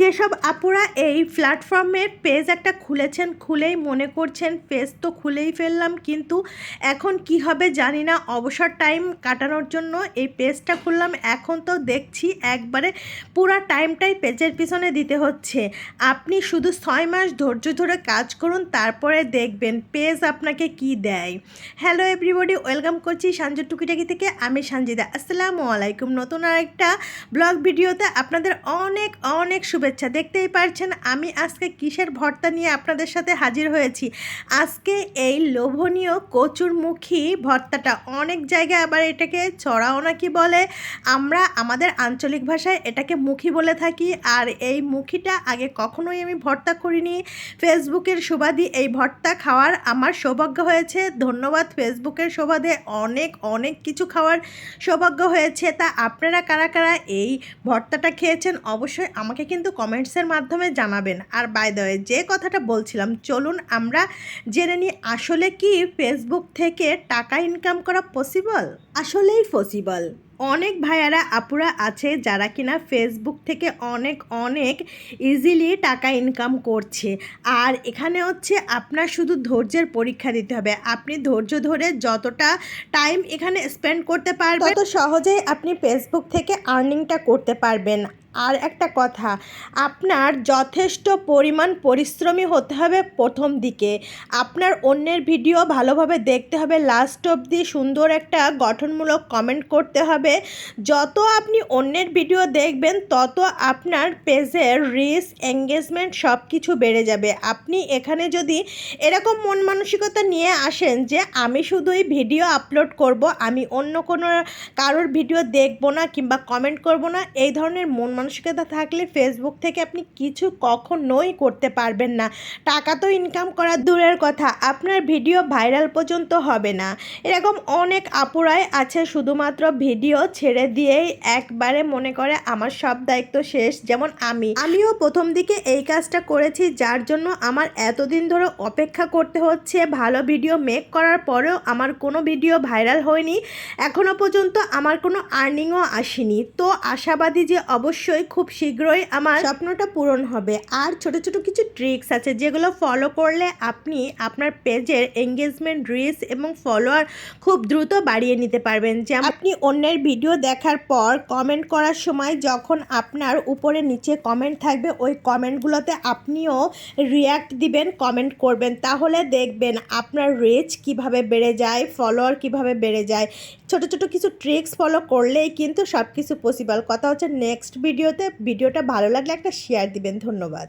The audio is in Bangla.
যেসব আপুরা এই প্ল্যাটফর্মের পেজ একটা খুলেছেন, খুলেই মনে করছেন পেজ তো খুলেই ফেললাম, কিন্তু এখন কি হবে জানি না। অবসর টাইম কাটানোর জন্য এই পেজটা খুললাম, এখন তো দেখছি একবারে পুরা টাইমটাই পেজের পিছনে দিতে হচ্ছে। আপনি শুধু ছয় মাস ধৈর্য ধরে কাজ করুন, তারপরে দেখবেন পেজ আপনাকে কি দেয়। হ্যালো এভরিবডি ওয়েলকাম করছি সাঞ্জু টুকিটাকি থেকে, আমি সঞ্জিদা আসসালামু আলাইকুম। নতুন আরেকটা ব্লগ ভিডিওতে আপনাদের অনেক অনেক শুভেচ্ছা। দেখতেই পারছেন, আমি আজকে কিসের ভর্তা নিয়ে আপনাদের সাথে হাজির হয়েছি? আজকে এই লোভনীয় কচুরমুখী ভর্তাটা অনেক জায়গায় আবার এটাকে চড়াও নাকি বলে। আমরা আমাদের আঞ্চলিক ভাষায় এটাকে মুখী বলে থাকি। আর এই মুখিটা আগে কখনোই আমি ভর্তা করিনি। ফেসবুকের সুবাদে এই ভর্তা খাওয়ার আমার সৌভাগ্য হয়েছে। ধন্যবাদ, ফেসবুকের সুবাদে অনেক অনেক কিছু খাওয়ার সৌভাগ্য হয়েছে। তা আপনারা কারা কারা এই ভর্তাটা খেয়েছেন? অবশ্যই আমাকে কিন্তু কমেন্টসের মাধ্যমে জানাবেন। আর বাই দ্য যে কথাটা বলছিলাম, চলুন আমরা জেনে নিই আসলে কি ফেসবুক থেকে টাকা ইনকাম করা পসিবল আসলেই পসিবল অনেক ভাইয়ারা, আপুরা আছে যারা কিনা ফেসবুক থেকে অনেক অনেক ইজিলি টাকা ইনকাম করছে। আর এখানে হচ্ছে আপনার শুধু ধৈর্যের পরীক্ষা দিতে হবে। আপনি ধৈর্য ধরে যতটা টাইম এখানে স্পেন্ড করতে পারবেন, তত সহজেই আপনি ফেসবুক থেকে আর্নিংটা করতে পারবেন। আর একটা কথা, আপনার যথেষ্ট পরিমাণ পরিশ্রমী হতে হবে প্রথম দিকে। আপনার অন্যের ভিডিও ভালোভাবে দেখতে হবে লাস্ট অবধি সুন্দর একটা গঠনমূলক কমেন্ট করতে হবে। যত আপনি অন্যের ভিডিও দেখবেন, তত আপনার পেজের রিস এঙ্গেজমেন্ট সব কিছু বেড়ে যাবে। আপনি এখানে যদি এরকম মন মানসিকতা নিয়ে আসেন যে, আমি শুধুই ভিডিও আপলোড করব, আমি অন্য কোনো কারোর ভিডিও দেখব না কিংবা কমেন্ট করব না, এই ধরনের মন মানসিকতা থাকলে ফেসবুক থেকে আপনি কিছু কখনোই করতে পারবেন না। টাকা তো ইনকাম করা দূরের কথা, আপনার ভিডিও ভাইরাল পর্যন্ত হবে না। এরকম অনেক আপুরাই আছে, শুধুমাত্র ভিডিও ছেড়ে দিয়েই একবারে মনে করে আমার সব দায়িত্ব শেষ, যেমন আমি। আমিও প্রথম দিকে এই কাজটা করেছি, যার জন্য আমার এতদিন ধরে অপেক্ষা করতে হচ্ছে। ভালো ভিডিও মেক করার পরেও আমার কোনো ভিডিও ভাইরাল হয়নি। এখনও পর্যন্ত আমার কোনো আর্নিংও আসেনি। তো আশাবাদী যে অবশ্যই খুব শীঘ্রই আমার স্বপ্নটা পূরণ হবে। আর ছোট ছোট কিছু ট্রিক্স আছে যেগুলো ফলো করলে আপনি আপনার পেজের এঙ্গেজমেন্ট রিস এবং ফলোয়ার খুব দ্রুত বাড়িয়ে নিতে পারবেন। যে আপনি অন্যের ভিডিও দেখার পর কমেন্ট করার সময় যখন আপনার উপরে নিচে কমেন্ট থাকবে, ওই কমেন্টগুলোতে আপনিও রিয়্যাক্ট দিবেন কমেন্ট করবেন। তাহলে দেখবেন আপনার রিচ কীভাবে বেড়ে যায় ফলোয়ার কীভাবে বেড়ে যায়। ছোট ছোট কিছু ট্রিক্স ফলো করলেই কিন্তু সব কিছু পসিবল কথা হচ্ছে নেক্সট ভিডিওতে ভিডিওটা ভালো লাগলে একটা শেয়ার দিবেন ধন্যবাদ।